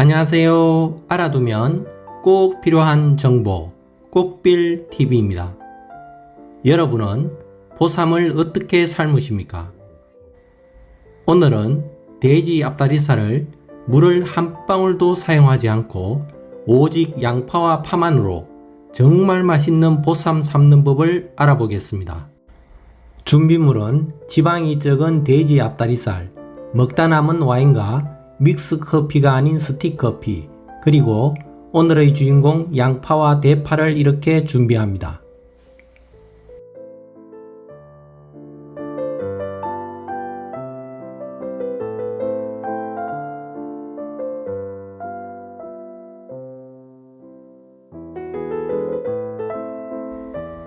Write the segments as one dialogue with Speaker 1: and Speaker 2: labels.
Speaker 1: 안녕하세요. 알아두면 꼭 필요한 정보 꼭빌 TV입니다. 여러분은 보쌈을 어떻게 삶으십니까? 오늘은 돼지 앞다리살을 물을 한 방울도 사용하지 않고 오직 양파와 파만으로 정말 맛있는 보쌈 삶는 법을 알아보겠습니다. 준비물은 지방이 적은 돼지 앞다리살, 먹다 남은 와인과 믹스 커피가 아닌 스틱 커피, 그리고 오늘의 주인공 양파와 대파를 이렇게 준비합니다.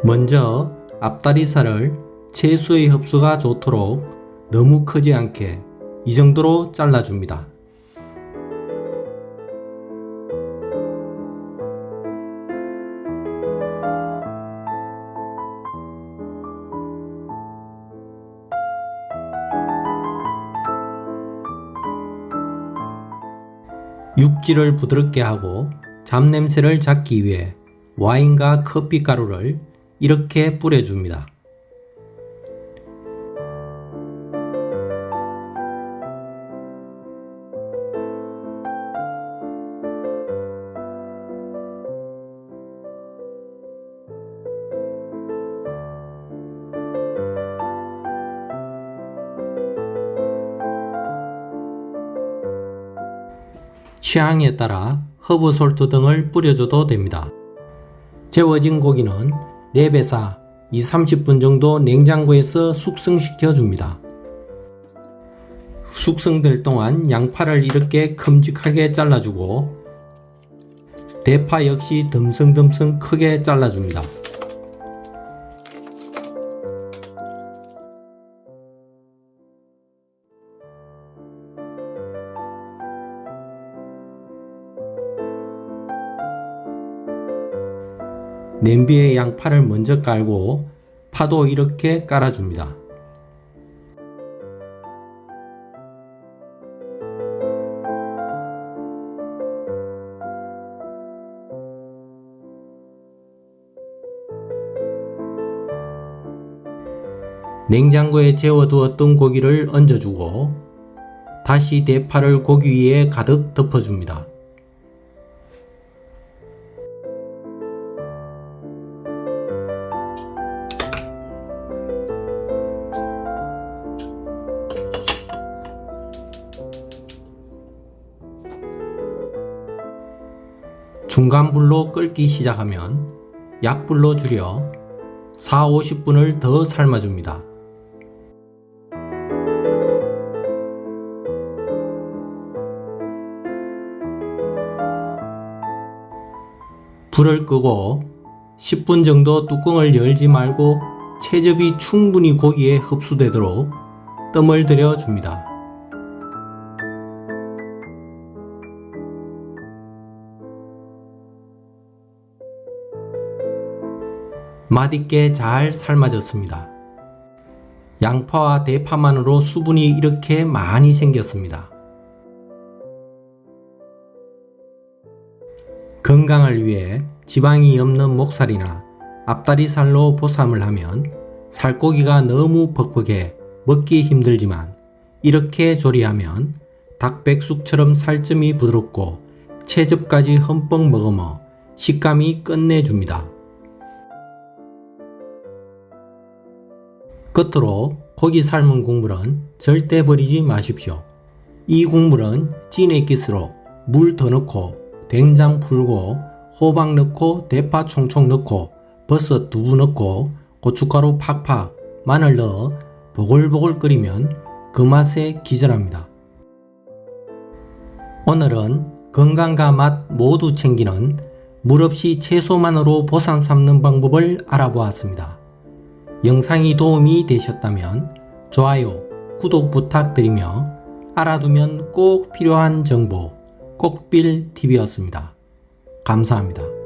Speaker 1: 먼저 앞다리살을 채수의 흡수가 좋도록 너무 크지 않게 이 정도로 잘라줍니다. 육질을 부드럽게 하고 잡냄새를 잡기 위해 와인과 커피 가루를 이렇게 뿌려줍니다. 취향에 따라 허브 솔트 등을 뿌려줘도 됩니다. 재워진 고기는 4배사 2, 30분 정도 냉장고에서 숙성시켜 줍니다. 숙성될 동안 양파를 이렇게 큼직하게 잘라주고 대파 역시 듬성듬성 크게 잘라줍니다. 냄비에 양파를 먼저 깔고 파도 이렇게 깔아줍니다. 냉장고에 재워두었던 고기를 얹어주고 다시 대파를 고기 위에 가득 덮어줍니다. 중간불로 끓기 시작하면 약불로 줄여 4, 50분을 더 삶아줍니다. 불을 끄고 10분 정도 뚜껑을 열지 말고 채즙이 충분히 고기에 흡수되도록 뜸을 들여 줍니다. 맛있게 잘 삶아졌습니다. 양파와 대파만으로 수분이 이렇게 많이 생겼습니다. 건강을 위해 지방이 없는 목살이나 앞다리살로 보쌈을 하면 살코기가 너무 퍽퍽해 먹기 힘들지만 이렇게 조리하면 닭백숙처럼 살점이 부드럽고 채즙까지 흠뻑 먹으며 식감이 끝내줍니다. 끝으로 고기 삶은 국물은 절대 버리지 마십시오. 이 국물은 찐액기스로 물 더 넣고 된장 풀고 호박 넣고 대파 총총 넣고 버섯 두부 넣고 고춧가루 팍팍 마늘 넣어 보글보글 끓이면 그 맛에 기절합니다. 오늘은 건강과 맛 모두 챙기는 물 없이 채소만으로 보쌈 삶는 방법을 알아보았습니다. 영상이 도움이 되셨다면 좋아요, 구독 부탁드리며 알아두면 꼭 필요한 정보 꼭빌TV였습니다. 감사합니다.